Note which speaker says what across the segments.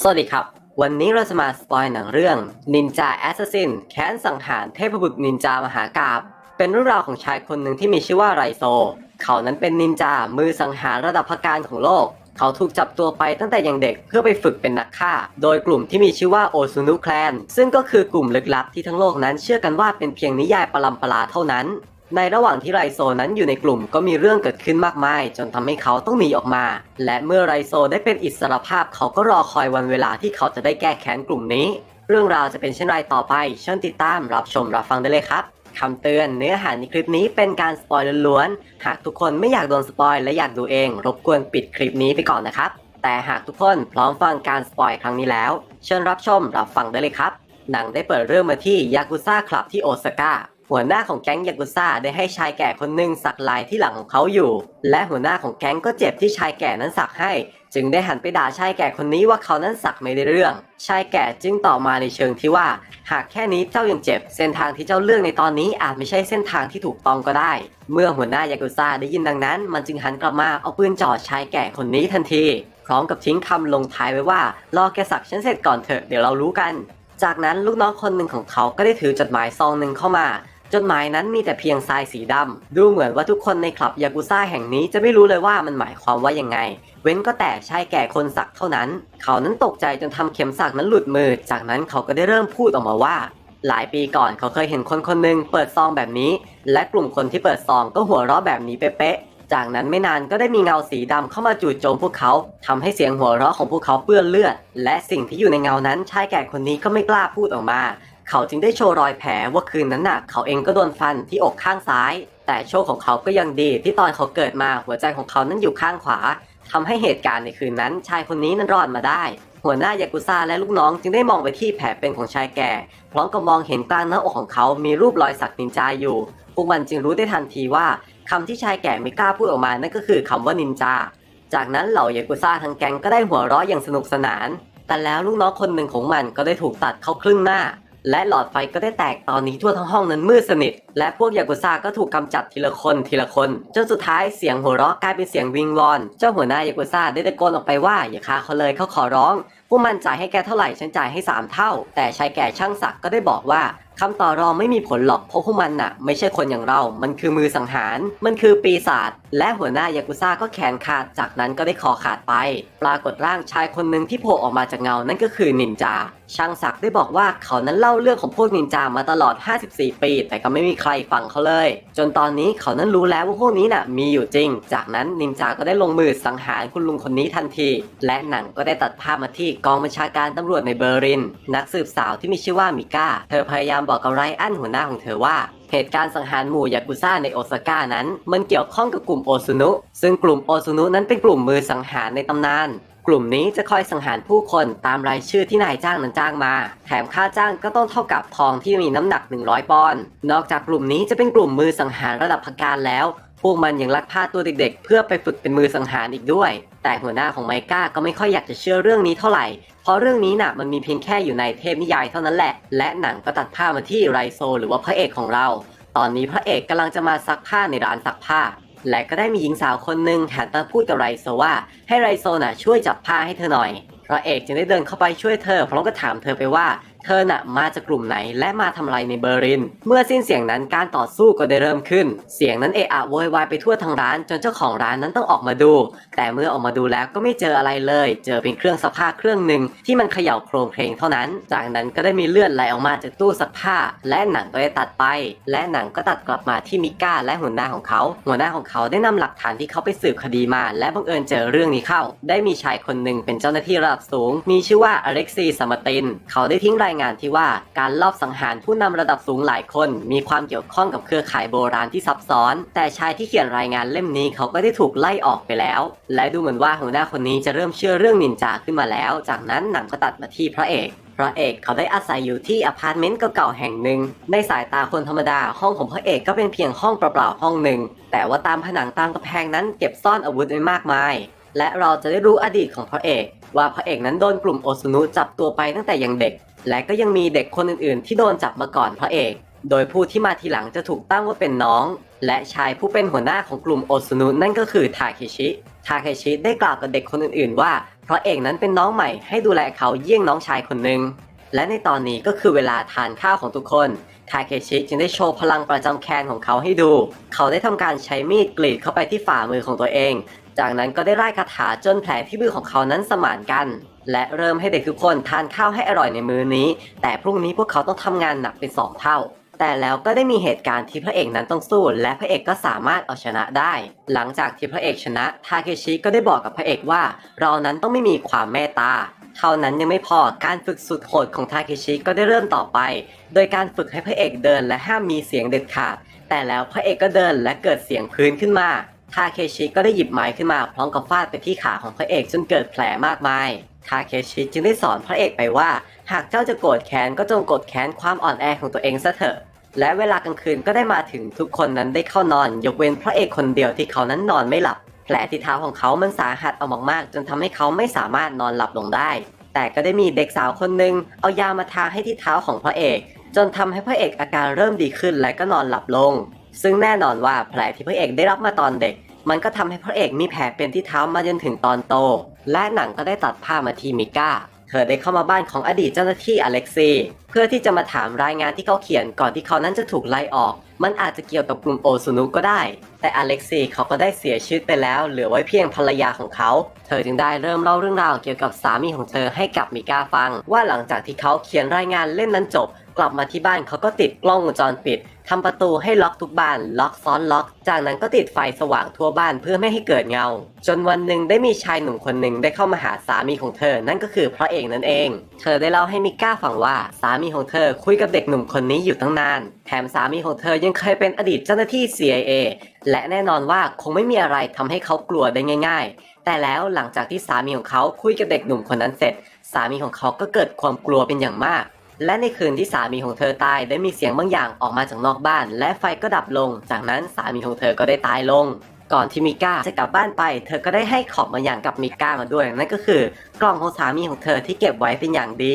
Speaker 1: สวัสดีครับ วันนี้เราจะมาสปอยหนังเรื่อง Ninja Assassin แค้นสังหารเทพบุตรนินจามหากาบ เป็นเรื่องราวของชายคนหนึ่งที่มีชื่อว่าไรโซ เขานั้นเป็นนินจา มือสังหารระดับพักการของโลก เขาถูกจับตัวไปตั้งแต่ยังเด็กเพื่อไปฝึกเป็นนักฆ่า โดยกลุ่มที่มีชื่อว่าโอซุนุแคลน ซึ่งก็คือกลุ่มลึกลับที่ทั้งโลกนั้นเชื่อกันว่าเป็นเพียงนิยายปรัมปราเท่านั้น ในระหว่างที่ไรโซนั้นอยู่ในกลุ่มก็มีเรื่องเกิดขึ้นมากมาย จนทำให้เขาต้องหนีออกมา และเมื่อไรโซได้เป็นอิสรภาพเขาก็รอคอยวันเวลาที่เขาจะได้แก้แค้นกลุ่มนี้ เรื่องราวจะเป็นเช่นไรต่อไปเชิญติดตามรับชมรับฟังได้เลยครับคำเตือนเนื้อหาในคลิปนี้เป็นการสปอยล้วนๆหากทุกคนไม่อยากโดนสปอยและอยากดูเอง รบกวนปิดคลิปนี้ไปก่อนนะครับ แต่หากทุกคนพร้อมฟังการสปอยครั้งนี้แล้ว เชิญรับชมรับฟังได้เลยครับหนังได้เปิดเรื่องมาที่ยากุซ่าคลับที่โอซาก้า หัวหน้าของแก๊งยากุซ่าได้ให้ชายแก่คนหนึ่งสักลายที่หลังของเขาอยู่ และหัวหน้าของแก๊งก็เจ็บที่ชายแก่นั้นสักให้ จึงได้หันไปด่าชายแก่คนนี้ว่าเขานั้นสักไม่ได้เรื่อง ชายแก่จึงต่อบมาในเชิงที่ว่า หากแค่นี้เจ้ายังเจ็บ เส้นทางที่เจ้าเลือกในตอนนี้อาจไม่ใช่เส้นทางที่ถูกต้องก็ได้ เมื่อหัวหน้ายากุซ่าได้ยินดังนั้น มันจึงหันกลับมาเอาปืนจ่อชายแก่คนนี้ทันที พร้อมกับทิ้งคำลงท้ายไว้ว่ารอแกสักฉันเสร็จก่อนเถอะเดี๋ยวเรารู้กัน จากนั้นลูกน้องคนหนึ่งของเขาก็ได้ถือจดหมายซองหนึ่งเข้ามา จดหมายนั้นมีแต่เพียงทรายสีดำ ดูเหมือนว่าทุกคนในคลับยากุซ่าแห่งนี้จะไม่รู้เลยว่ามันหมายความว่ายังไง เว้นก็แต่ชายแก่คนสักเท่านั้น เขานั้นตกใจจนทำเข็มสักนั้นหลุดมือ จากนั้นเขาก็ได้เริ่มพูดออกมาว่า หลายปีก่อนเขาเคยเห็นคนคนหนึ่งเปิดซองแบบนี้ และกลุ่มคนที่เปิดซองก็หัวเราะแบบนี้เป๊ะๆจากนั้นไม่นานก็ได้มีเงาสีดำเข้ามาจู่โจมพวกเขาทำให้เสียงหัวเราะของพวกเขาเปื้อนเลือด และสิ่งที่อยู่ในเงานั้นชายแก่คนนี้ก็ไม่กล้าพูดออกมา เขาจึงได้โชว์รอยแผลว่าคืนนั้นน่ะ เขาเองก็โดนฟันที่อกข้างซ้าย แต่โชคของเขาก็ยังดีที่ตอนเขาเกิดมาหัวใจของเขานั้นอยู่ข้างขวาทำให้เหตุการณ์ในคืนนั้น ชายคนนี้นั้นรอดมาได้ หัวหน้ายากุซ่าและลูกน้องจึงได้มองไปที่แผลเป็นของชายแก่ พร้อมกับมองเห็นกลางหน้าอกของเขามีรูปรอยสักนินจาอยู่ พวกมันจึงรู้ได้ทันทีว่าคำที่ชายแก่ไม่กล้าพูดออกมานั่นก็คือคำว่านินจา จากนั้นเหล่ายากุซ่าทั้งแก๊งก็ได้หัวเราะอย่างสนุกสนาน แต่แล้วลูกน้องคนหนึ่งของมันก็ได้ถูกตัดเข้าครึ่งหน้า และหลอดไฟก็ได้แตกตอนนี้ทั่วทั้งห้องนั้นมืดสนิท และพวกยากุซ่าก็ถูกกำจัดทีละคนทีละคนจนสุดท้ายเสียงหัวเราะกลายเป็นเสียงวิงวอน เจ้าหัวหน้ายากุซ่าได้ตะโกนออกไปว่าอย่าฆ่าเขาเลยเขาขอร้องพวกมันจ่ายให้แกเท่าไหร่ฉันจ่ายให้ 3 เท่า แต่ชายแก่ช่างศักก็ได้บอกว่า คำต่อรองไม่มีผลหรอกเพราะพวกมันน่ะ ไม่ใช่คนอย่างเรา มันคือมือสังหาร มันคือปีศาจ และหัวหน้ายากุซ่าก็แขนขาด จากนั้นก็ได้คอขาดไป ปรากฏร่างชายคนหนึ่งที่โผล่ออกมาจากเงา นั่นก็คือนินจา ช่างศักดิ์ได้บอกว่าเขานั้นเล่าเรื่องของพวกนินจามาตลอด 54 ปี แต่ก็ไม่มีใครฟังเขาเลย จนตอนนี้เขานั้นรู้แล้วว่าพวกนี้น่ะ มีอยู่จริง จากนั้นนินจาก็ได้ลงมือสังหารคุณลุงคนนี้ทันที และหนังก็ได้ตัดภาพมาที่กองบัญชาการตำรวจในเบอร์ลิน นักสืบสาวที่มีชื่อว่ามิก้า เธอพยายามบอกกับไรอันหัวหน้าของเธอว่าเหตุการณ์สังหารหมู่ยากุซ่าในโอซาก้านั้น มันเกี่ยวข้องกับกลุ่มโอซุนุ ซึ่งกลุ่มโอซุนุนั้นเป็นกลุ่มมือสังหารในตำนาน กลุ่มนี้จะคอยสังหารผู้คนตามรายชื่อที่นายจ้างนั้นจ้างมา แถมค่าจ้างก็ต้องเท่ากับทองที่มีน้ำหนัก 100 ปอนด์ นอกจากกลุ่มนี้จะเป็นกลุ่มมือสังหารระดับพักการแล้ว พวกมันยังลักพาตัวเด็กๆ เพื่อไปฝึกเป็นมือสังหารอีกด้วย แต่หัวหน้าของไมก้าก็ไม่ค่อยอยากจะเชื่อเรื่องนี้เท่าไหร่ เพราะเรื่องนี้น่ะมันมีเพียงแค่อยู่ในเทพนิยายเท่านั้นแหละ และหนังก็ตัดผ้ามาที่ไรโซ หรือว่าพระเอกของเรา ตอนนี้พระเอกกำลังจะมาซักผ้าในร้านซักผ้า และก็ได้มีหญิงสาวคนหนึ่งหันมาพูดกับไรโซว่า ให้ไรโซน่ะช่วยจับผ้าให้เธอหน่อย พระเอกจึงได้เดินเข้าไปช่วยเธอพร้อมกับถามเธอไปว่า เธอน่ะมาจากกลุ่มไหนและมาทำอะไรในเบอร์ลิน เมื่อสิ้นเสียงนั้นการต่อสู้ก็ได้เริ่มขึ้น เสียงนั้นเอะอะโวยวายไปทั่วทั้งร้าน จนเจ้าของร้านนั้นต้องออกมาดู แต่เมื่อออกมาดูแล้วก็ไม่เจออะไรเลย เจอเป็นเครื่องซักผ้าเครื่องหนึ่งที่มันเขย่าโครงเพลงเท่านั้น จากนั้นก็ได้มีเลือดไหลออกมาจากตู้ซักผ้า และหนังก็ได้ตัดไป และหนังก็ตัดกลับมาที่มิก้าและหัวหน้าของเขา หัวหน้าของเขาได้นำหลักฐานที่เขาไปสืบคดีมา และบังเอิญเจอเรื่องนี้เข้า ได้มีชายคนหนึ่งเป็นเจ้าหน้าที่ระดับสูง มีชื่อว่าอเล็กซีสมาติน เขาได้ทิ้งรายงานที่ว่าการลอบสังหารผู้นำระดับสูงหลายคน มีความเกี่ยวข้องกับเครือข่ายโบราณที่ซับซ้อน แต่ชายที่เขียนรายงานเล่มนี้เขาก็ได้ถูกไล่ออกไปแล้ว และดูเหมือนว่าหัวหน้าคนนี้จะเริ่มเชื่อเรื่องนินจาขึ้นมาแล้ว จากนั้นหนังก็ตัดมาที่พระเอกพระเอกเขาได้อาศัยอยู่ที่อพาร์ตเมนต์เก่าๆแห่งหนึ่ง ในสายตาคนธรรมดาห้องของพระเอกก็เป็นเพียงห้องเปล่าๆห้องหนึ่ง แต่ว่าตามผนังตามกำแพงนั้นเก็บซ่อนอาวุธไว้มากมาย และเราจะได้รู้อดีตของพระเอก ว่าพระเอกนั้นโดนกลุ่มโอซุนุจับตัวไปตั้งแต่ยังเด็ก และก็ยังมีเด็กคนอื่นๆ ที่โดนจับมาก่อนพระเอก โดยผู้ที่มาทีหลังจะถูกตั้งว่าเป็นน้อง และชายผู้เป็นหัวหน้าของกลุ่มโอซุนุนั่นก็คือทาเคชิ ทาเคชิได้กล่าวกับเด็กคนอื่นๆ ว่าเพราะเอกนั้นเป็นน้องใหม่ให้ดูแลเขาเยี่ยงน้องชายคนหนึ่งและในตอนนี้ก็คือเวลาทานข้าวของทุกคน ทาเคชิจึงได้โชว์พลังประจำแคนของเขาให้ดู เขาได้ทำการใช้มีดกรีดเข้าไปที่ฝ่ามือของตัวเอง จากนั้นก็ได้ไล่คาถาจนแผลที่มือของเขานั้นสมานกัน และเริ่มให้เด็กทุกคนทานข้าวให้อร่อยในมื้อนี้ แต่พรุ่งนี้พวกเขาต้องทำงานหนักเป็นสองเท่า แต่แล้วก็ได้มีเหตุการณ์ที่พระเอกนั้นต้องสู้ และพระเอกก็สามารถเอาชนะได้ หลังจากที่พระเอกชนะทาเคชิก็ได้บอกกับพระเอกว่า เรานั้นต้องไม่มีความเมตตาเท่านั้นยังไม่พอการฝึกสุดโหดของทาเคชิก็ได้เริ่มต่อไป โดยการฝึกให้พระเอกเดินและห้ามมีเสียงเด็ดขาด แต่แล้วพระเอกก็เดินและเกิดเสียงพื้นขึ้นมาทาเคชิก็ได้หยิบไม้ขึ้นมาพร้อมกับฟาดไปที่ขาของพระเอกจนเกิดแผลมากมาย ทาเคชิจึงได้สอนพระเอกไปว่า หากเจ้าจะโกรธแค้นก็จงโกดแค้นความอ่อนแอของตัวเองซะเถอะ และเวลากลางคืนก็ได้มาถึงทุกคนนั้นได้เข้านอน ยกเว้นพระเอกคนเดียวที่เขานั้นนอนไม่หลับ แผลที่เท้าของเขามันสาหัสเอามากๆจนทำให้เขาไม่สามารถนอนหลับลงได้ แต่ก็ได้มีเด็กสาวคนหนึ่งเอายามาทาให้ที่เท้าของพระเอก จนทำให้พระเอกอาการเริ่มดีขึ้นและก็นอนหลับลง ซึ่งแน่นอนว่าแผลที่พระเอกได้รับมาตอนเด็ก มันก็ทำให้พระเอกมีแผลเป็นที่เท้ามาจนถึงตอนโต และหนังก็ได้ตัดภาพมาที่มิก้า เธอได้เข้ามาบ้านของอดีตเจ้าหน้าที่อเล็กซีเพื่อที่จะมาถามรายงานที่เขาเขียนก่อนที่เขานั้นจะถูกไล่ออก มันอาจจะเกี่ยวกับกลุ่มโอซุนุก็ได้ แต่อเล็กซีเขาก็ได้เสียชีวิตไปแล้ว เหลือไว้เพียงภรรยาของเขา เธอจึงได้เริ่มเล่าเรื่องราวเกี่ยวกับสามีของเธอให้กับมิก้าฟัง ว่าหลังจากที่เขาเขียนรายงานเล่มนั้นจบ กลับมาที่บ้านเขาก็ติดกล้องวงจรปิด ทำประตูให้ล็อกทุกบาน ล็อกซ้อนล็อก จากนั้นก็ติดไฟสว่างทั่วบ้านเพื่อไม่ให้เกิดเงา จนวันหนึ่งได้มีชายหนุ่มคนหนึ่งได้เข้ามาหาสามีของเธอ นั่นก็คือพระเอกนั่นเอง เธอได้เล่าให้มิก้าฟังว่าสามีของเธอคุยกับเด็กหนุ่มคนนี้อยู่ตั้งนาน แถมสามีของเธอยังเคยเป็นอดีตเจ้าหน้าที่ CIA และแน่นอนว่าคงไม่มีอะไรทำให้เขากลัวได้ง่าย ๆ แต่แล้วหลังจากที่สามีของเขาคุยกับเด็กหนุ่มคนนั้นเสร็จ สามีของเขาก็เกิดความกลัวเป็นอย่างมาก และในคืนที่สามีของเธอตายได้มีเสียงบางอย่างออกมาจากนอกบ้าน และไฟก็ดับลง จากนั้นสามีของเธอก็ได้ตายลง ก่อนที่มิก้าจะกลับบ้านไป เธอก็ได้ให้ของบางอย่างกับมิก้ามาด้วย นั่นก็คือกล่องของสามีของเธอที่เก็บไว้เป็นอย่างดี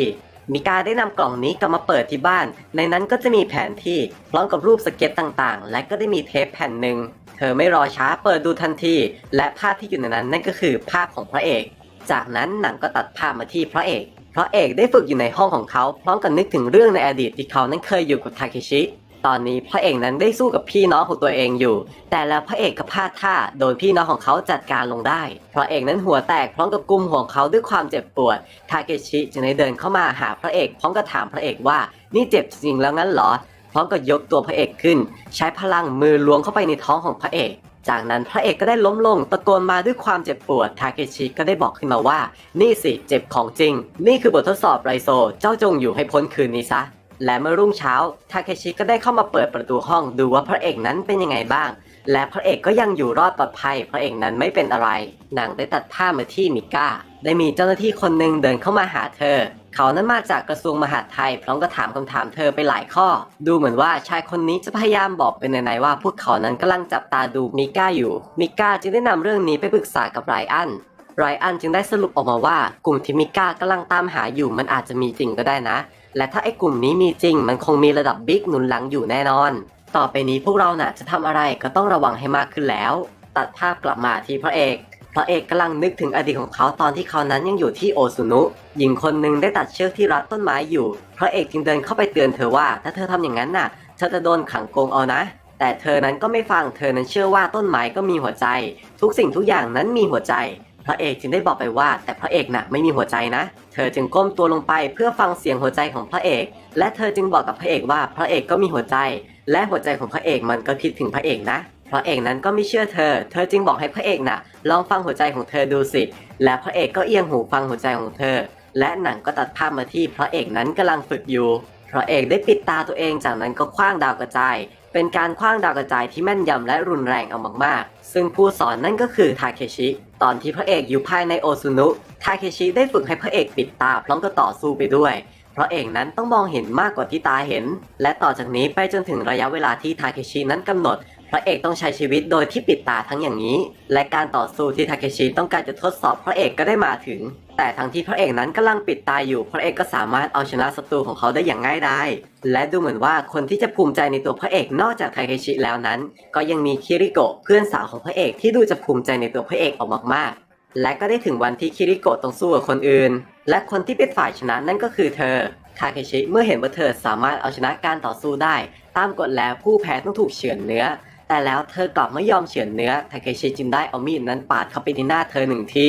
Speaker 1: มิก้าได้นำกล่องนี้กลับมาเปิดที่บ้าน ในนั้นก็จะมีแผนที่พร้อมกับรูปสเก็ตต่างๆ และก็ได้มีเทปแผ่นหนึ่ง เธอไม่รอช้าเปิดดูทันที และภาพที่อยู่ในนั้นนั่นก็คือภาพของพระเอก จากนั้นหนังก็ตัดภาพมาที่พระเอก พระเอกได้ฝึกอยู่ในห้องของเขาพร้อมกับนึกถึงเรื่องในอดีตที่เขานั้นเคยอยู่กับทาเคชิ ตอนนี้พระเอกนั้นได้สู้กับพี่น้องของตัวเองอยู่ แต่แล้วพระเอกก็พลาดท่าโดนพี่น้องของเขาจัดการลงได้พระเอกนั้นหัวแตกพร้อมกับกุมหัวของเขาด้วยความเจ็บปวดทาเคชิจึงได้เดินเข้ามาหาพระเอกพร้อมกับถามพระเอกว่านี่เจ็บจริงแล้วงั้นเหรอพร้อมกับยกตัวพระเอกขึ้น ใช้พลังมือล้วงเข้าไปในท้องของพระเอก จากนั้นพระเอกก็ได้ล้มลงตะโกนมาด้วยความเจ็บปวดทาเคชิก็ได้บอกขึ้นมาว่า นี่สิเจ็บของจริง นี่คือบททดสอบไรโซ เจ้าจงอยู่ให้พ้นคืนนี้ซะ และเมื่อรุ่งเช้าทาเคชิก็ได้เข้ามาเปิดประตูห้องดูว่าพระเอกนั้นเป็นยังไงบ้าง และพระเอกก็ยังอยู่รอดปลอดภัย พระเอกนั้นไม่เป็นอะไรหนังได้ตัดภาพมาที่มิก้า ได้มีเจ้าหน้าที่คนหนึ่งเดินเข้ามาหาเธอ เขานั้นมาจากกระทรวงมหาดไทย พร้อมกับถามคำถามเธอไปหลายข้อ ดูเหมือนว่าชายคนนี้จะพยายามบอกเป็นไหนๆว่าพวกเขานั้นกำลังจับตาดูมิก้าอยู่ มิก้าจึงได้นำเรื่องนี้ไปปรึกษากับไรอันไรอันจึงได้สรุปออกมาว่ากลุ่มที่มิก้ากำลังตามหาอยู่มันอาจจะมีจริงก็ได้นะ และถ้าไอ้กลุ่มนี้มีจริง มันคงมีระดับบิ๊กหนุนหลังอยู่แน่นอน ต่อไปนี้พวกเราน่ะจะทำอะไรก็ต้องระวังให้มากขึ้นแล้ว ตัดภาพกลับมาที่พระเอก พระเอกกำลังนึกถึงอดีตของเขาตอนที่เขานั้นยังอยู่ที่โอซุนุ หญิงคนหนึ่งได้ตัดเชือกที่รัดต้นไม้อยู่ พระเอกจึงเดินเข้าไปเตือนเธอว่า ถ้าเธอทำอย่างนั้นน่ะ เธอจะโดนขังกงเอานะ แต่เธอนั้นก็ไม่ฟัง เธอนั้นเชื่อว่าต้นไม้ก็มีหัวใจ ทุกสิ่งทุกอย่างนั้นมีหัวใจ พระเอกจึงได้บอกไปว่า แต่พระเอกน่ะไม่มีหัวใจนะ เธอจึงก้มตัวลงไปเพื่อฟังเสียงหัวใจของพระเอก และเธอจึงบอกกับพระเอกว่าพระเอกก็มีหัวใจ และหัวใจของพระเอกมันก็คิดถึงพระเอกนะ พระเอกนั้นก็ไม่เชื่อเธอ เธอจึงบอกให้พระเอกน่ะ ลองฟังหัวใจของเธอดูสิ และพระเอกก็เอียงหูฟังหัวใจของเธอ และหนังก็ตัดภาพมาที่พระเอกนั้นกำลังฝึกอยู่ พระเอกได้ปิดตาตัวเองจากนั้นก็คว้างดาวกระจาย เป็นการคว้างดาวกระจายที่แม่นยำและรุนแรงเอามากๆ ซึ่งผู้สอนนั่นก็คือทาเคชิ ตอนที่พระเอกอยู่ภายในโอซุนุ ทาเคชิได้ฝึกให้พระเอกปิดตาพร้อมกับต่อสู้ไปด้วยพระเอกนั้นต้องมองเห็นมากกว่าที่ตาเห็น และต่อจากนี้ไปจนถึงระยะเวลาที่ทาเคชินั้นกำหนด พระเอกต้องใช้ชีวิตโดยที่ปิดตาทั้งอย่างนี้ และการต่อสู้ที่ทาเคชิต้องการจะทดสอบพระเอกก็ได้มาถึง แต่ทั้งที่พระเอกนั้นกำลังปิดตาอยู่ พระเอกก็สามารถเอาชนะศัตรูของเขาได้อย่างง่ายดายและดูเหมือนว่าคนที่จะภูมิใจในตัวพระเอกนอกจากทาเคชิแล้วนั้น ก็ยังมีคิริโกะเพื่อนสาวของพระเอกที่ดูจะภูมิใจในตัวพระเอกออกมากๆ และก็ได้ถึงวันที่คิริโกะต้องสู้กับคนอื่น และคนที่เป็นฝ่ายชนะนั่นก็คือเธอทาเคชิเมื่อเห็นว่าเธอสามารถเอาชนะการต่อสู้ได้ ตามกฎแล้วผู้แพ้ต้องถูกเฉือนเนื้อ แต่แล้วเธอกลับไม่ยอมเฉือนเนื้อทาเคชิจึงได้เอามีดนั้นปาดเข้าไปที่หน้าเธอหนึ่งที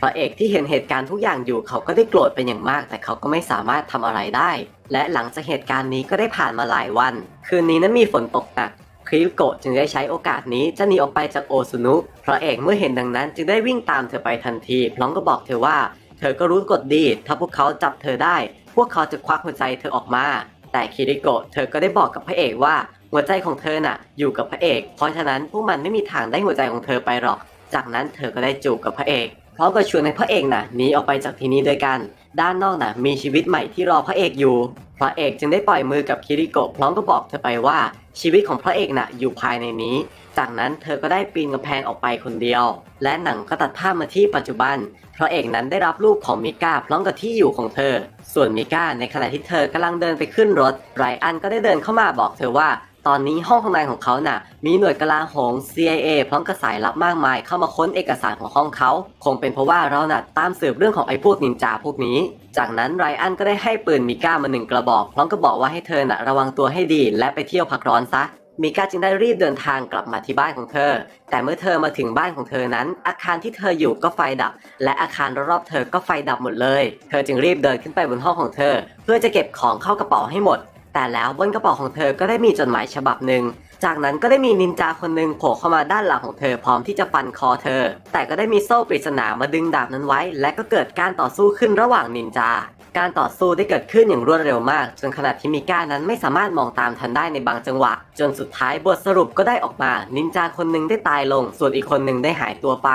Speaker 1: พระเอกที่เห็นเหตุการณ์ทุกอย่างอยู่เขาก็ได้โกรธเป็นอย่างมาก แต่เขาก็ไม่สามารถทำอะไรได้ และหลังจากเหตุการณ์นี้ก็ได้ผ่านมาหลายวัน คืนนี้นั้นมีฝนตกหนักคริโกะจึงได้ใช้โอกาสนี้จะหนีออกไปจากโอซุนุพระเอกเมื่อเห็นดังนั้น จึงได้วิ่งตามเธอไปทันทีพร้อมกับบอกเธอว่า เธอก็รู้กฎดี ถ้าพวกเขาจับเธอได้ พวกเขาจะควักหัวใจเธอออกมา แต่คิริโกะเธอก็ได้บอกกับพระเอกว่า หัวใจของเธอน่ะ อยู่กับพระเอก เพราะฉะนั้นพวกมันไม่มีทางได้หัวใจของเธอไปหรอก จากนั้นเธอก็ได้จูบกับพระเอกพร้อมกับชวนให้พระเอกน่ะหนีออกไปจากที่นี้ด้วยกัน ด้านนอกน่ะ มีชีวิตใหม่ที่รอพระเอกอยู่ พระเอกจึงได้ปล่อยมือกับคิริโกะพร้อมกับบอกเธอไปว่าชีวิตของพระเอกน่ะอยู่ภายในนี้ จากนั้นเธอก็ได้ปีนกำแพงออกไปคนเดียว และหนังก็ตัดภาพมาที่ปัจจุบัน พระเอกนั้นได้รับรูปของมิก้าพร้อมกับที่อยู่ของเธอ ส่วนมิก้าในขณะที่เธอกำลังเดินไปขึ้นรถไรอันก็ได้เดินเข้ามาบอกเธอว่า ตอนนี้ห้องข้างในของเขาน่ะ มีหน่วยกลาโหม CIA พร้อมกับสายลับมากมาย เข้ามาค้นเอกสารของห้องเขา คงเป็นเพราะว่าเราน่ะตามสืบเรื่องของไอ้พวกนินจาพวกนี้ จากนั้นไรอันก็ได้ให้ปืนมิก้ามาหนึ่งกระบอก พร้อมกับบอกว่าให้เธอน่ะระวังตัวให้ดีและไปเที่ยวพักร้อนซะมิก้าจึงได้รีบเดินทางกลับมาที่บ้านของเธอ แต่เมื่อเธอมาถึงบ้านของเธอนั้น อาคารที่เธออยู่ก็ไฟดับ และอาคารรอบๆเธอก็ไฟดับหมดเลย เธอจึงรีบเดินขึ้นไปบนห้องของเธอ เพื่อจะเก็บของเข้ากระเป๋าให้หมด แต่แล้วบนกระเป๋าของเธอก็ได้มีจดหมายฉบับหนึ่ง จากนั้นก็ได้มีนินจาคนหนึ่งโผล่เข้ามาด้านหลังของเธอพร้อมที่จะฟันคอเธอ แต่ก็ได้มีโซ่ปริศนามาดึงดาบนั้นไว้ และก็เกิดการต่อสู้ขึ้นระหว่างนินจา การต่อสู้ได้เกิดขึ้นอย่างรวดเร็วมาก จนขณะที่มิก้านั้นไม่สามารถมองตามทันได้ในบางจังหวะ จนสุดท้ายบทสรุปก็ได้ออกมา นินจาคนหนึ่งได้ตายลง ส่วนอีกคนหนึ่งได้หายตัวไป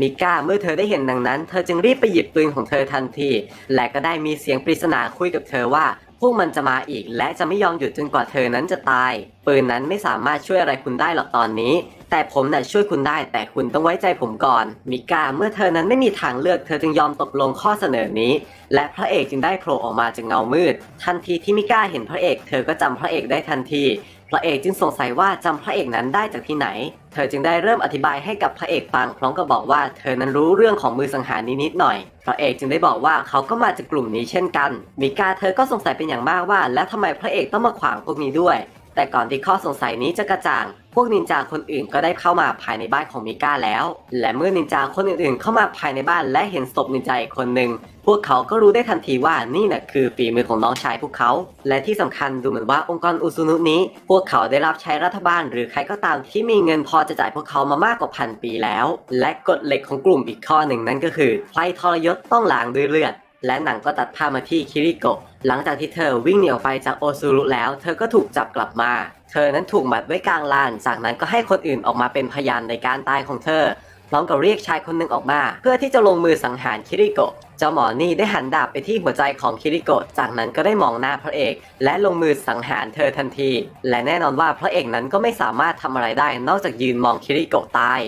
Speaker 1: มิก้าเมื่อเธอได้เห็นดังนั้น เธอจึงรีบไปหยิบปืนของเธอทันที และก็ได้มีเสียงปริศนาคุยกับเธอว่า พวกมันจะมาอีกและจะไม่ยอมหยุดจนกว่าเธอนั้นจะตาย ปืนนั้นไม่สามารถช่วยอะไรคุณได้หรอกตอนนี้ แต่ผมน่ะช่วยคุณได้ แต่คุณต้องไว้ใจผมก่อน มิก้าเมื่อเธอนั้นไม่มีทางเลือก เธอจึงยอมตกลงข้อเสนอนี้ และพระเอกจึงได้โผล่ออกมาจากเงามืด ทันทีที่มิก้าเห็นพระเอก เธอก็จำพระเอกได้ทันที พระเอกจึงสงสัยว่าจำพระเอกนั้นได้จากที่ไหน เธอจึงได้เริ่มอธิบายให้กับพระเอกฟังพร้อมกับบอกว่าเธอนั้นรู้เรื่องของมือสังหารนี้นิดหน่อย พระเอกจึงได้บอกว่าเขาก็มาจากกลุ่มนี้เช่นกันมิกาเธอก็สงสัยเป็นอย่างมากว่า แล้วทำไมพระเอกต้องมาขวางพวกนี้ด้วย แต่ก่อนที่ข้อสงสัยนี้จะกระจ่าง พวกนินจาคนอื่นก็ได้เข้ามาภายในบ้านของมิก้าแล้ว และเมื่อนินจาคนอื่นๆ เข้ามาภายในบ้านและเห็นศพนินจาอีกคนหนึ่งพวกเขาก็รู้ได้ทันทีว่านี่น่ะคือฝีมือของน้องชายพวกเขา และที่สำคัญดูเหมือนว่าองค์กรอุซุนุนี้ พวกเขาได้รับใช้รัฐบาล หรือใครก็ตามที่มีเงินพอจะจ่ายพวกเขามามากกว่าพันปีแล้ว และกฎเหล็กของกลุ่มอีกข้อหนึ่งนั่นก็คือใครทรยศต้องล้างด้วยเลือดและหนังก็ตัดภาพมาที่คิริโกะหลังจากที่เธอวิ่งหนีออกไปจากโอซูรุแล้ว เธอก็ถูกจับกลับมา เธอนั้นถูกหมัดไว้กลางลาน จากนั้นก็ให้คนอื่นออกมาเป็นพยานในการตายของเธอ พร้อมกับเรียกชายคนหนึ่งออกมา เพื่อที่จะลงมือสังหารคิริโกะ เจ้าหมอนี่ได้หันดาบไปที่หัวใจของคิริโกะ จากนั้นก็ได้มองหน้าพระเอก และลงมือสังหารเธอทันที และแน่นอนว่าพระเอกนั้นก็ไม่สามารถทำอะไรได้ นอกจากยืนมองคิริโกะตาย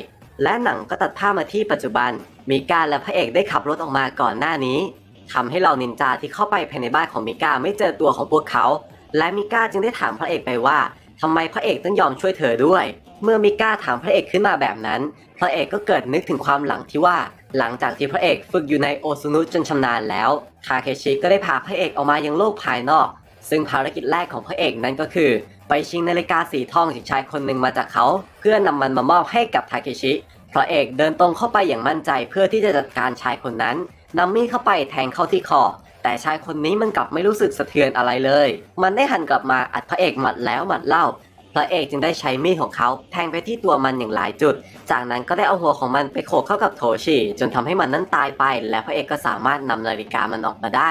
Speaker 1: และหนังก็ตัดภาพมาที่ปัจจุบัน มีการและพระเอกได้ขับรถออกมาก่อนหน้านี้ทำให้เรานินจาที่เข้าไปภายในบ้านของมิก้าไม่เจอตัวของพวกเขา และมิก้าจึงได้ถามพระเอกไปว่า ทำไมพระเอกต้องยอมช่วยเธอด้วย เมื่อมิก้าถามพระเอกขึ้นมาแบบนั้น พระเอกก็เกิดนึกถึงความหลังที่ว่า หลังจากที่พระเอกฝึกอยู่ในโอซุนุจนชำนาญแล้วทาเคชิก็ได้พาพระเอกออกมายังโลกภายนอก ซึ่งภารกิจแรกของพระเอกนั้นก็คือ ไปชิงนาฬิกาสีทองจากชายคนหนึ่งมาจากเขา เพื่อนำมันมามอบให้กับทาเคชิ พระเอกเดินตรงเข้าไปอย่างมั่นใจเพื่อที่จะจัดการชายคนนั้นนำมีดเข้าไปแทงเข้าที่คอ แต่ชายคนนี้มันกลับไม่รู้สึกสะเทือนอะไรเลย มันได้หันกลับมาอัดพระเอกหมัดแล้วหมัดเล่า พระเอกจึงได้ใช้มีดของเขาแทงไปที่ตัวมันอย่างหลายจุด จากนั้นก็ได้เอาหัวของมันไปโขกเข้ากับโถชิจนทำให้มันนั้นตายไป และพระเอกก็สามารถนำนาฬิกามันออกมาได้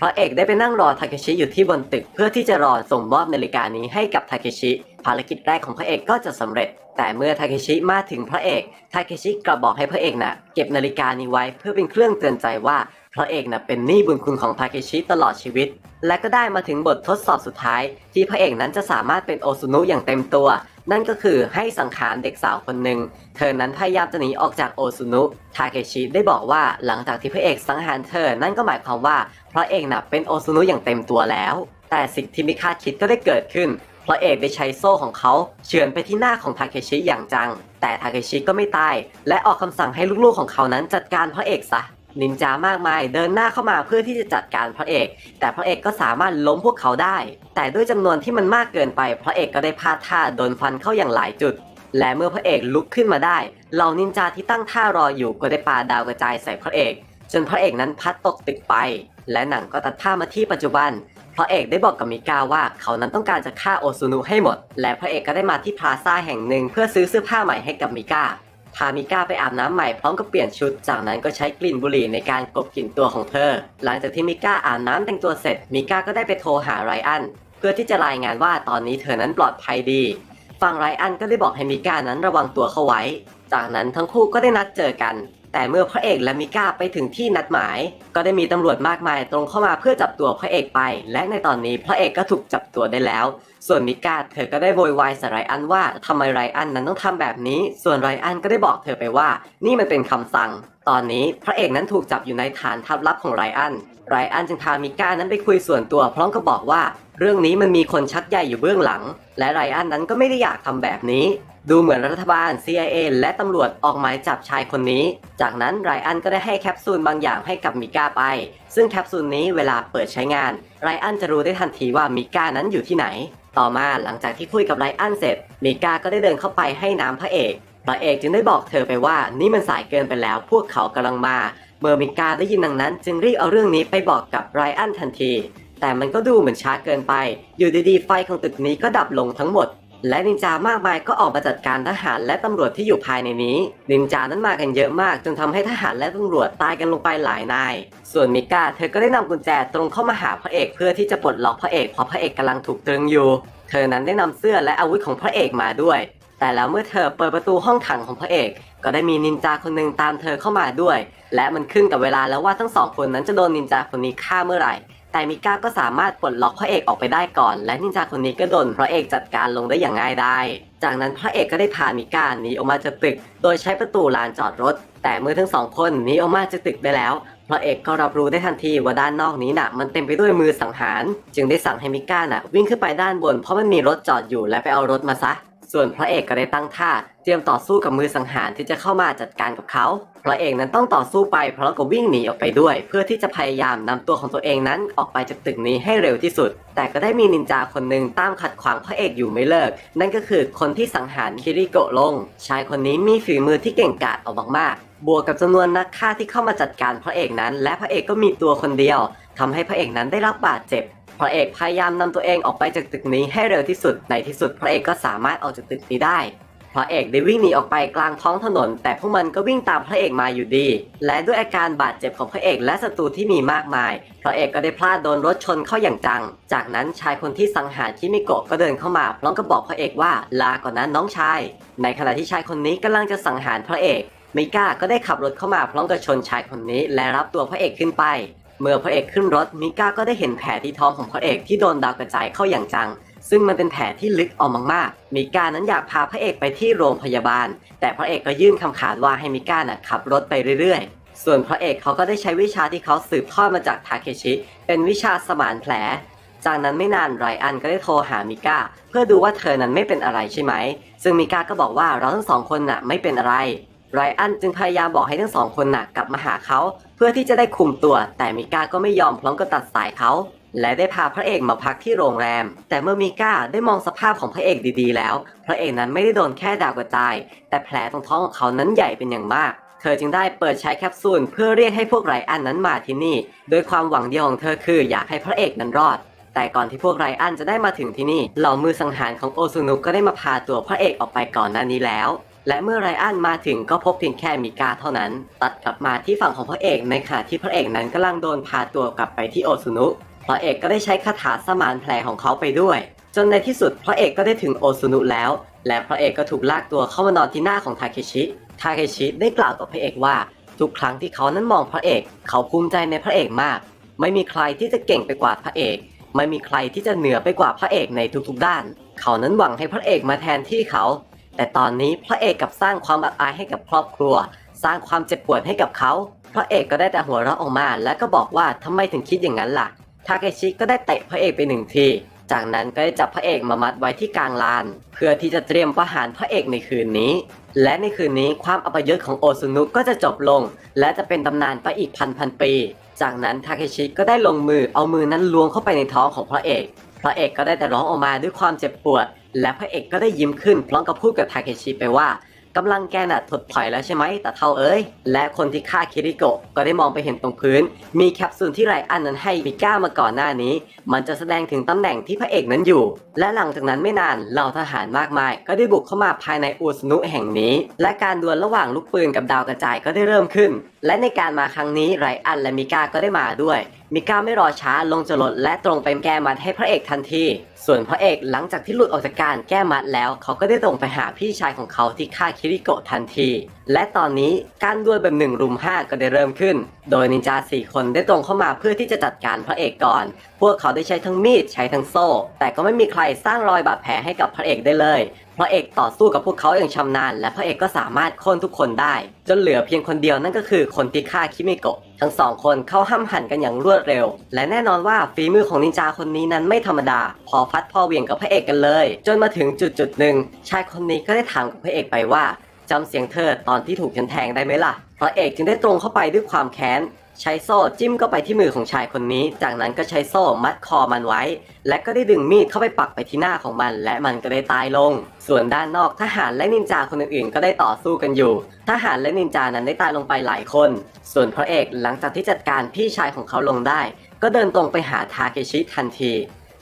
Speaker 1: พระเอกได้ไปนั่งรอทาเคชิอยู่ที่บนตึก เพื่อที่จะรอส่งมอบนาฬิกานี้ให้กับทาเคชิภารกิจแรกของพระเอกก็จะสำเร็จ แต่เมื่อทาเคชิมาถึงพระเอก ทาเคชิกลับบอกให้พระเอกน่ะเก็บนาฬิกานี้ไว้เพื่อเป็นเครื่องเตือนใจว่า พระเอกน่ะเป็นหนี้บุญคุณของทาเคชิตลอดชีวิต และก็ได้มาถึงบททดสอบสุดท้าย ที่พระเอกนั้นจะสามารถเป็นโอซุนุอย่างเต็มตัว นั่นก็คือให้สังหารเด็กสาวคนหนึ่งเธอนั้นพยายามจะหนีออกจากโอซุนุทาเคชิได้บอกว่าหลังจากที่พระเอกสังหารเธอ นั่นก็หมายความว่าพระเอกน่ะเป็นโอซุนุอย่างเต็มตัวแล้ว แต่สิ่งที่ไม่คาดคิดก็ได้เกิดขึ้นพระเอกได้ใช้โซ่ของเขาเฉือนไปที่หน้าของทาเคชิอย่างจัง แต่ทาเคชิก็ไม่ตาย และออกคำสั่งให้ลูกๆของเขานั้นจัดการพระเอกซะ นินจามากมายเดินหน้าเข้ามาเพื่อที่จะจัดการพระเอก แต่พระเอกก็สามารถล้มพวกเขาได้ แต่ด้วยจำนวนที่มันมากเกินไป พระเอกก็ได้พลาดท่าโดนฟันเข้าอย่างหลายจุด และเมื่อพระเอกลุกขึ้นมาได้เหล่านินจาที่ตั้งท่ารออยู่ก็ได้ปาดาวกระจายใส่พระเอก จนพระเอกนั้นพัดตกตึกไป และหนังก็ตัดภาพมาที่ปัจจุบันพระเอกได้บอกกับมิก้าว่าเขานั้นต้องการจะฆ่าโอซุนุให้หมด และพระเอกก็ได้มาที่พลาซ่าแห่งหนึ่งเพื่อซื้อเสื้อผ้าใหม่ให้กับมิก้า พามิก้าไปอาบน้ำใหม่พร้อมกับเปลี่ยนชุด จากนั้นก็ใช้กลิ่นบุหรี่ในการกลบกลิ่นตัวของเธอ หลังจากที่มิก้าอาบน้ำแต่งตัวเสร็จ มิก้าก็ได้ไปโทรหาไรอัน เพื่อที่จะรายงานว่าตอนนี้เธอนั้นปลอดภัยดี ฝั่งไรอันก็ได้บอกให้มิก้านั้นระวังตัวเข้าไว้ จากนั้นทั้งคู่ก็ได้นัดเจอกัน แต่เมื่อพระเอกและมิก้าไปถึงที่นัดหมาย ก็ได้มีตำรวจมากมายตรงเข้ามาเพื่อจับตัวพระเอกไป และในตอนนี้พระเอกก็ถูกจับตัวได้แล้ว ส่วนมิก้าเธอก็ได้โวยวายใส่ไรอันว่าทำไมไรอันนั้นต้องทำแบบนี้ ส่วนไรอันก็ได้บอกเธอไปว่า นี่มันเป็นคำสั่ง ตอนนี้พระเอกนั้นถูกจับอยู่ในฐานทัพลับของไรอันไรอันจึงพามิก้านั้นไปคุยส่วนตัวพร้อมกับบอกว่า เรื่องนี้มันมีคนชักใยอยู่เบื้องหลัง และไรอันนั้นก็ไม่ได้อยากทำแบบนี้ ดูเหมือนรัฐบาล CIA และตำรวจออกหมายจับชายคนนี้ จากนั้นไรอันก็ได้ให้แคปซูลบางอย่างให้กับมิก้าไป ซึ่งแคปซูลนี้เวลาเปิดใช้งานไรอันจะรู้ได้ทันทีว่ามิก้านั้นอยู่ที่ไหน ต่อมาหลังจากที่คุยกับไรอันเสร็จมิก้าก็ได้เดินเข้าไปให้น้ำพระเอกพระเอกจึงได้บอกเธอไปว่านี่มันสายเกินไปแล้ว พวกเขากำลังมา เมื่อมิก้าได้ยินดังนั้น จึงรีบเอาเรื่องนี้ไปบอกกับไรอันทันที แต่มันก็ดูเหมือนช้าเกินไป อยู่ดีๆไฟของตึกนี้ก็ดับลงทั้งหมด และนินจามากมายก็ออกมาจัดการทหารและตำรวจที่อยู่ภายในนี้ นินจานั้นมากันเยอะมาก จนทำให้ทหารและตำรวจตายกันลงไปหลายนาย ส่วนมิก้าเธอก็ได้นำกุญแจตรงเข้ามาหาพระเอกเพื่อที่จะปลดล็อกพระเอกเพราะพระเอกกำลังถูกตรึงอยู่ เธอนั้นได้นำเสื้อและอาวุธของพระเอกมาด้วย แต่แล้วเมื่อเธอเปิดประตูห้องขังของพระเอก ก็ได้มีนินจาคนหนึ่งตามเธอเข้ามาด้วย และมันขึ้นกับเวลาแล้วว่าทั้งสองคนนั้นจะโดนนินจาคนนี้ฆ่าเมื่อไหร่ แต่มิก้าก็สามารถปลดล็อกพระเอกออกไปได้ก่อน และนินจาคนนี้ก็โดนพระเอกจัดการลงได้อย่างง่ายได้ จากนั้นพระเอกก็ได้พามิก้าหนีออกมาจากตึก โดยใช้ประตูลานจอดรถ แต่เมื่อทั้งสองคนหนีออกมาจากตึกได้แล้วพระเอกก็รับรู้ได้ทันทีว่าด้านนอกนี้น่ะ มันเต็มไปด้วยมือสังหาร จึงได้สั่งให้มิก้าน่ะ วิ่งขึ้นไปด้านบนเพราะมันมีรถจอดอยู่และไปเอารถมาซะ ส่วนพระเอกก็ได้ตั้งท่า เตรียมต่อสู้กับมือสังหารที่จะเข้ามาจัดการกับเขา พระเอกนั้นต้องต่อสู้ไปเพราะก็วิ่งหนีออกไปด้วย เพื่อที่จะพยายามนำตัวของตัวเองนั้นออกไปจากตึกนี้ให้เร็วที่สุด แต่ก็ได้มีนินจาคนหนึ่งตามขัดขวางพระเอกอยู่ไม่เลิก นั่นก็คือคนที่สังหารคิริโกะลง ชายคนนี้มีฝีมือที่เก่งกาจออกมากๆบวกกับจำนวนนักฆ่าที่เข้ามาจัดการพระเอกนั้น และพระเอกก็มีตัวคนเดียวทำให้พระเอกนั้นได้รับบาดเจ็บ ระเอกพยายามนำตัวเองออกไปจากตึกนี้ให้เร็วที่สุดในที่สุดพระเอกก็สามารถออกจากตึกนี้ได้พระเอกได้วิ่งหนีออกไปกลางท้องถนน แต่พวกมันก็วิ่งตามพระเอกมาอยู่ดี และด้วยอาการบาดเจ็บของพระเอกและศัตรูที่มีมากมาย พระเอกก็ได้พลาดโดนรถชนเข้าอย่างจัง จากนั้นชายคนที่สังหารคิมิโกะก็เดินเข้ามาพร้อมกับบอกพระเอกว่าลาก่อนนะน้องชาย ในขณะที่ชายคนนี้กำลังจะสังหารพระเอกมิก้าก็ได้ขับรถเข้ามาพร้อมกับชนชายคนนี้และรับตัวพระเอกขึ้นไป เมื่อพระเอกขึ้นรถมิก้าก็ได้เห็นแผลที่ท้องของพระเอกที่โดนดาวกระจายเข้าอย่างจัง ซึ่งมันเป็นแผลที่ลึกออกมากๆมิก้านั้นอยากพาพระเอกไปที่โรงพยาบาล แต่พระเอกก็ยื่นคำขาดว่าให้มิก้าน่ะขับรถไปเรื่อยๆ ส่วนพระเอกเขาก็ได้ใช้วิชาที่เขาสืบทอดมาจากทาเคชิ เป็นวิชาสมานแผล จากนั้นไม่นานไรอันก็ได้โทรหามิก้าเพื่อดูว่าเธอนั้นไม่เป็นอะไรใช่ไหม ซึ่งมิก้าก็บอกว่าเราทั้งสองคนน่ะไม่เป็นอะไร ไรอันจึงพยายามบอกให้ทั้งสองคนน่ะกลับมาหาเขาเพื่อที่จะได้คุมตัว แต่มิก้าก็ไม่ยอมพร้อมกับตัดสายเขา และได้พาพระเอกมาพักที่โรงแรม แต่เมื่อมิก้าได้มองสภาพของพระเอกดีๆ แล้ว พระเอกนั้นไม่ได้โดนแค่ดาวกระจาย แต่แผลตรงท้องของเขานั้นใหญ่เป็นอย่างมาก เธอจึงได้เปิดใช้แคปซูลเพื่อเรียกให้พวกไรอันนั้นมาที่นี่ โดยความหวังเดียวของเธอคืออยากให้พระเอกนั้นรอดแต่ก่อนที่พวกไรอันจะได้มาถึงที่นี่ เหล่ามือสังหารของโอซุนุก็ได้มาพาตัวพระเอกออกไปก่อนหน้านี้แล้ว และเมื่อไรอันมาถึงก็พบเพียงแค่มิกาเท่านั้น ตัดกลับมาที่ฝั่งของพระเอกในขณะที่พระเอกนั้นกำลังโดนพาตัวกลับไปที่โอซุนุพระเอกก็ได้ใช้คาถาสมานแผลของเขาไปด้วย จนในที่สุดพระเอกก็ได้ถึงโอซุนุแล้ว และพระเอกก็ถูกลากตัวเข้ามานอนที่หน้าของทาเคชิทาเคชิได้กล่าวกับพระเอกว่า ทุกครั้งที่เขานั้นมองพระเอก เขาภูมิใจในพระเอกมาก ไม่มีใครที่จะเก่งไปกว่าพระเอกไม่มีใครที่จะเหนือไปกว่าพระเอกในทุกๆด้าน เขานั้นหวังให้พระเอกมาแทนที่เขา แต่ตอนนี้พระเอกกับสร้างความอับอายให้กับครอบครัว สร้างความเจ็บปวดให้กับเขาพระเอกก็ได้แต่หัวเราะออกมา และก็บอกว่าทำไมถึงคิดอย่างนั้นล่ะทาเคชิก็ได้เตะพระเอกไปหนึ่งที จากนั้นก็ได้จับพระเอกมามัดไว้ที่กลางลาน เพื่อที่จะเตรียมประหารพระเอกในคืนนี้ และในคืนนี้ความอัปยศของโอซุนุก็จะจบลง และจะเป็นตำนานไปอีกพันพันปี จากนั้นทาเคชิก็ได้ลงมือเอามือนั้นล้วงเข้าไปในท้องของพระเอก พระเอกก็ได้แต่ร้องออกมาด้วยความเจ็บปวด และพระเอกก็ได้ยิ้มขึ้นพร้อมกับพูดกับทาเคชิไปว่ากำลังแกน่ะถดถอยแล้วใช่ไหมแต่เท่าเอ้ย และคนที่ฆ่าคิริโกะก็ได้มองไปเห็นตรงพื้น มีแคปซูลที่ไรอันนั้นให้มิก้ามาก่อนหน้านี้ มันจะแสดงถึงตำแหน่งที่พระเอกนั้นอยู่ และหลังจากนั้นไม่นานเหล่าทหารมากมาย ก็ได้บุกเข้ามาภายในอูสนุแห่งนี้ และการดวลระหว่างลูกปืนกับดาวกระจายก็ได้เริ่มขึ้น และในการมาครั้งนี้ไรอันและมิก้าก็ได้มาด้วยมิก้าไม่รอช้าลงจรดและตรงไปแก้มัดให้พระเอกทันที ส่วนพระเอกหลังจากที่หลุดออกจากการแก้มัดแล้ว เขาก็ได้ตรงไปหาพี่ชายของเขาที่ฆ่าคิริโกะทันที และตอนนี้การดวลแบบหนึ่งรุมห้าก็ได้เริ่มขึ้น โดยนินจาสี่คนได้ตรงเข้ามาเพื่อที่จะจัดการพระเอกก่อน พวกเขาได้ใช้ทั้งมีดใช้ทั้งโซ่ แต่ก็ไม่มีใครสร้างรอยบาดแผลให้กับพระเอกได้เลยพระเอกต่อสู้กับพวกเขาอย่างชำนาญ และพระเอกก็สามารถค่นทุกคนได้ จนเหลือเพียงคนเดียวนั่นก็คือคนที่ฆ่าคิมิโกะทั้งสองคนเข้าห้ามหันกันอย่างรวดเร็ว และแน่นอนว่าฝีมือของนินจาคนนี้นั้นไม่ธรรมดา พอพัดพอเวียงกับพระเอกกันเลย จนมาถึงจุดจุดหนึ่งชายคนนี้ก็ได้ถามกับพระเอกไปว่าจำเสียงเธอตอนที่ถูกฉันแทงได้ไหมล่ะพระเอกจึงได้ตรงเข้าไปด้วยความแค้น ใช้โซ่จิ้มเข้าไปที่มือของชายคนนี้ จากนั้นก็ใช้โซ่มัดคอมันไว้ และก็ได้ดึงมีดเข้าไปปักไปที่หน้าของมัน และมันก็ได้ตายลง ส่วนด้านนอกทหารและนินจาคนอื่นๆ ก็ได้ต่อสู้กันอยู่ ทหารและนินจานั้นได้ตายลงไปหลายคน ส่วนพระเอกหลังจากที่จัดการพี่ชายของเขาลงได้ ก็เดินตรงไปหาทาเคชิทันที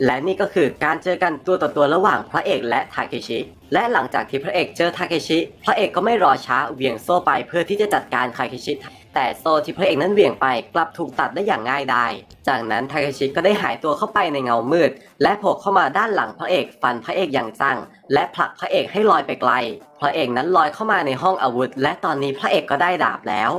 Speaker 1: และนี่ก็คือการเจอกันตัวต่อตัวระหว่างพระเอกและทาเคชิ และหลังจากที่พระเอกเจอทาเคชิ พระเอกก็ไม่รอช้าเหวี่ยงโซ่ไปเพื่อที่จะจัดการทาเคชิ แต่โซ่ที่พระเอกนั้นเหวี่ยงไปกลับถูกตัดได้อย่างง่ายดาย จากนั้นทาเคชิก็ได้หายตัวเข้าไปในเงามืด และโผล่เข้ามาด้านหลังพระเอกฟันพระเอกอย่างจัง และผลักพระเอกให้ลอยไปไกล พระเอกนั้นลอยเข้ามาในห้องอาวุธ และตอนนี้พระเอกก็ได้ดาบแล้ว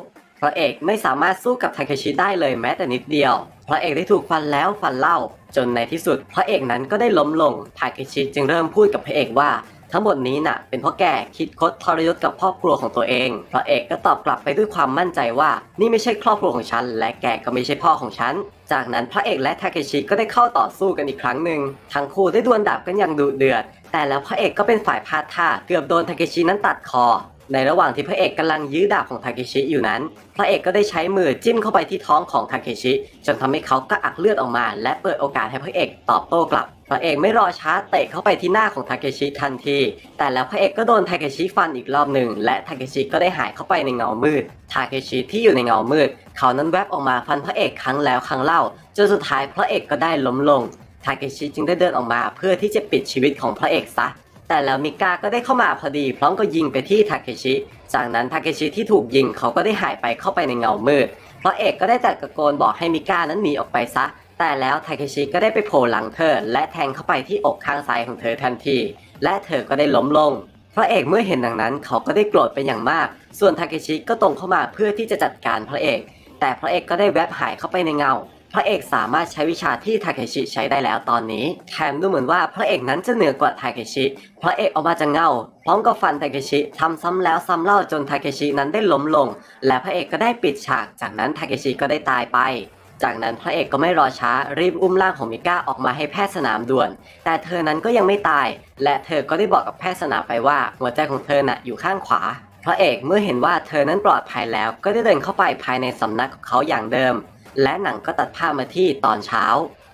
Speaker 1: พระเอกไม่สามารถสู้กับทาเคชิได้เลยแม้แต่นิดเดียว พระเอกได้ถูกฟันแล้วฟันเล่า จนในที่สุดพระเอกนั้นก็ได้ล้มลงทาเคชิจึงเริ่มพูดกับพระเอกว่า ทั้งหมดนี้น่ะเป็นเพราะแกคิดคดทรยศกับครอบครัวของตัวเอง พระเอกก็ตอบกลับไปด้วยความมั่นใจว่า นี่ไม่ใช่ครอบครัวของฉัน และแกก็ไม่ใช่พ่อของฉัน จากนั้นพระเอกและทาเคชิก็ได้เข้าต่อสู้กันอีกครั้งหนึ่งทั้งคู่ได้ดวลดาบกันอย่างดุเดือด แต่แล้วพระเอกก็เป็นฝ่ายพลาดท่าเกือบโดนทาเคชินั้นตัดคอในระหว่างที่พระเอกกำลังยื้อดาบของทาเคชิอยู่นั้น พระเอกก็ได้ใช้มือจิ้มเข้าไปที่ท้องของทาเคชิ จนทำให้เขากระอักเลือดออกมา และเปิดโอกาสให้พระเอกตอบโต้กลับ พระเอกไม่รอช้าเตะเข้าไปที่หน้าของทาเคชิทันที แต่แล้วพระเอกก็โดนทาเคชิฟันอีกรอบหนึ่ง และทาเคชิก็ได้หายเข้าไปในเงามืด ทาเคชิที่อยู่ในเงามืด เขานั้นแวบออกมาฟันพระเอกครั้งแล้วครั้งเล่า จนสุดท้ายพระเอกก็ได้ล้มลง ทาเคชิจึงได้เดินออกมาเพื่อที่จะปิดชีวิตของพระเอกซะ แต่แล้วมิก้าก็ได้เข้ามาพอดีพร้อมก็ยิงไปที่ทาเคชิ จากนั้นทาเคชิที่ถูกยิงเขาก็ได้หายไปเข้าไปในเงามืด เพราะเอกก็ได้แต่ตะโกนบอกให้มิก้านั้นหนีออกไปซะ แต่แล้วทาเคชิก็ได้ไปโผล่หลังเธอ และแทงเข้าไปที่อกข้างซ้ายของเธอทันที และเธอก็ได้ล้มลง พระเอกเมื่อเห็นดังนั้น เขาก็ได้โกรธเป็นอย่างมาก ส่วนทาเคชิก็ตรงเข้ามาเพื่อที่จะจัดการพระเอก แต่พระเอกก็ได้แวบหายเข้าไปในเงา พระเอกสามารถใช้วิชาที่ทาเคชิใช้ได้แล้วตอนนี้ แถมดูเหมือนว่าพระเอกนั้นจะเหนือกว่าทาเคชิ พระเอกออกมาจากเงาพร้อมกับฟันทาเคชิทำซ้ำแล้วซ้ำเล่าจนทาเคชินั้นได้ล้มลง และพระเอกก็ได้ปิดฉาก จากนั้นทาเคชิก็ได้ตายไปจากนั้นพระเอกก็ไม่รอช้ารีบอุ้มร่างของมิก้าออกมาให้แพทย์สนามด่วน แต่เธอนั้นก็ยังไม่ตาย และเธอก็ได้บอกกับแพทย์สนามไปว่า หัวใจของเธอน่ะอยู่ข้างขวา พระเอกเมื่อเห็นว่าเธอนั้นปลอดภัยแล้วก็ได้เดินเข้าไปภายในสำนักของเขาอย่างเดิม และหนังก็ตัดภาพมาที่ตอนเช้า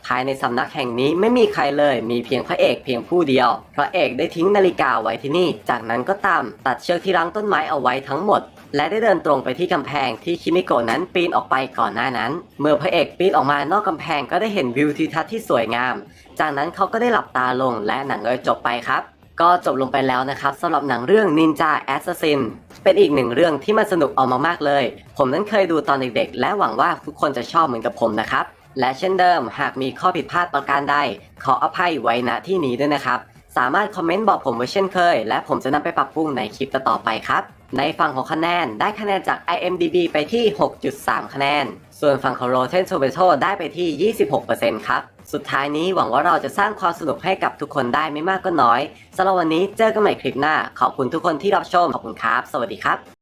Speaker 1: ภายในสำนักแห่งนี้ไม่มีใครเลย มีเพียงพระเอกเพียงผู้เดียว พระเอกได้ทิ้งนาฬิกาไว้ที่นี่ จากนั้นก็ตามตัดเชือกที่รั้งต้นไม้เอาไว้ทั้งหมด และได้เดินตรงไปที่กำแพงที่คิมิโกะนั้นปีนออกไปก่อนหน้านั้น เมื่อพระเอกปีนออกมานอกกำแพงก็ได้เห็นวิวทิวทัศน์ที่สวยงาม จากนั้นเขาก็ได้หลับตาลงและหนังก็จบไปครับ ก็จบลงไปแล้วนะครับสำหรับหนังเรื่อง Ninja Assassin เป็นอีกหนึ่งเรื่องที่มันสนุกเอกมามากเลย ผมนั้นเคยดูตอนเด็กๆ และหวังว่าทุกคนจะชอบเหมือนกับผมนะครับ และเช่นเดิมหากมีข้อผิดพลาดประการใดขออภัยไว้ณที่นี้ด้วยนะครับ สามารถคอมเมนต์บอกผมไว้เช่นเคย และผมจะนำไปปรับปรุงในคลิปต่อๆไปครับ ในฝั่งของคะแนนได้คะแนนจาก IMDB ไปที่ 6.3 คะแนน ส่วนฝั่งของ Rotten Tomato ได้ไปที่ 26%ครับ สุดท้ายนี้หวังว่าเราจะสร้างความสนุกให้กับทุกคนได้ไม่มากก็น้อยสำหรับวันนี้เจอกันใหม่คลิปหน้า ขอบคุณทุกคนที่รับชมขอบคุณครับ สวัสดีครับ